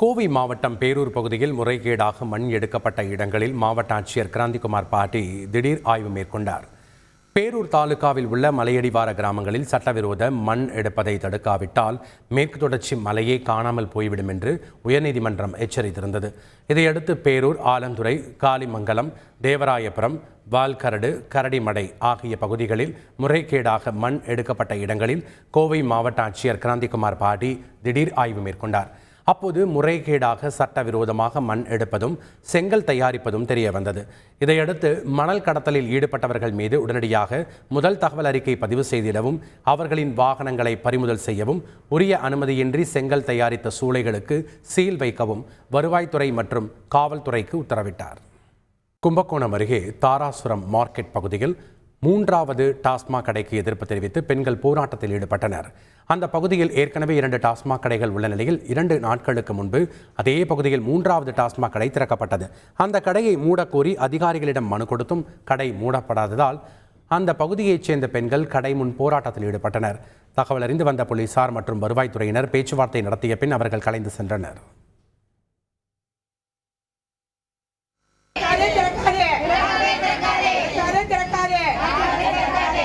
கோவை மாவட்டம் பேரூர் பகுதியில் முறைகேடாக மண் எடுக்கப்பட்ட இடங்களில் மாவட்ட ஆட்சியர் கிராந்திகுமார் பாட்டி திடீர் ஆய்வு மேற்கொண்டார். பேரூர் தாலுகாவில் உள்ள மலையடிவார கிராமங்களில் சட்டவிரோத மண் எடுப்பதை தடுக்காவிட்டால் மேற்கு தொடர்ச்சி மலையே காணாமல் போய்விடும் என்று உயர்நீதிமன்றம் எச்சரித்திருந்தது. இதையடுத்து பேரூர் ஆலந்துறை காளிமங்கலம் தேவராயபுரம் வால்கரடு கரடிமடை ஆகிய பகுதிகளில் முறைகேடாக மண் எடுக்கப்பட்ட இடங்களில் கோவை மாவட்ட ஆட்சியர் கிராந்திகுமார் பாட்டி திடீர் ஆய்வு மேற்கொண்டார். அப்போது முறைகேடாக சட்டவிரோதமாக மண் எடுப்பதும் செங்கல் தயாரிப்பதும் தெரிய வந்தது இதையடுத்து மணல் கடத்தலில் ஈடுபட்டவர்கள் மீது உடனடியாக முதல் தகவல் அறிக்கை பதிவு செய்திடவும் அவர்களின் வாகனங்களை பறிமுதல் செய்யவும் உரிய அனுமதியின்றி செங்கல் தயாரித்த சூளைகளுக்கு சீல் வைக்கவும் வருவாய்த்துறை மற்றும் காவல்துறைக்கு உத்தரவிட்டார். கும்பகோணம் அருகே தாராசுரம் மார்க்கெட் பகுதியில் மூன்றாவது டாஸ்மாக் கடைக்கு எதிர்ப்பு தெரிவித்து பெண்கள் போராட்டத்தில் ஈடுபட்டனர். அந்த பகுதியில் ஏற்கனவே இரண்டு டாஸ்மாக் கடைகள் உள்ள நிலையில் இரண்டு நாட்களுக்கு முன்பு அதே பகுதியில் மூன்றாவது டாஸ்மாக் கடை திறக்கப்பட்டது. அந்த கடையை மூடக்கோரி அதிகாரிகளிடம் மனு கொடுத்தும் கடை மூடப்படாததால் அந்த பகுதியைச் சேர்ந்த பெண்கள் கடை முன் போராட்டத்தில் ஈடுபட்டனர். தகவல் அறிந்து வந்த போலீசார் மற்றும் வருவாய்த்துறையினர் பேச்சுவார்த்தை நடத்திய பின் அவர்கள் கலைந்து சென்றனர் திறக்காதே திறக்காதே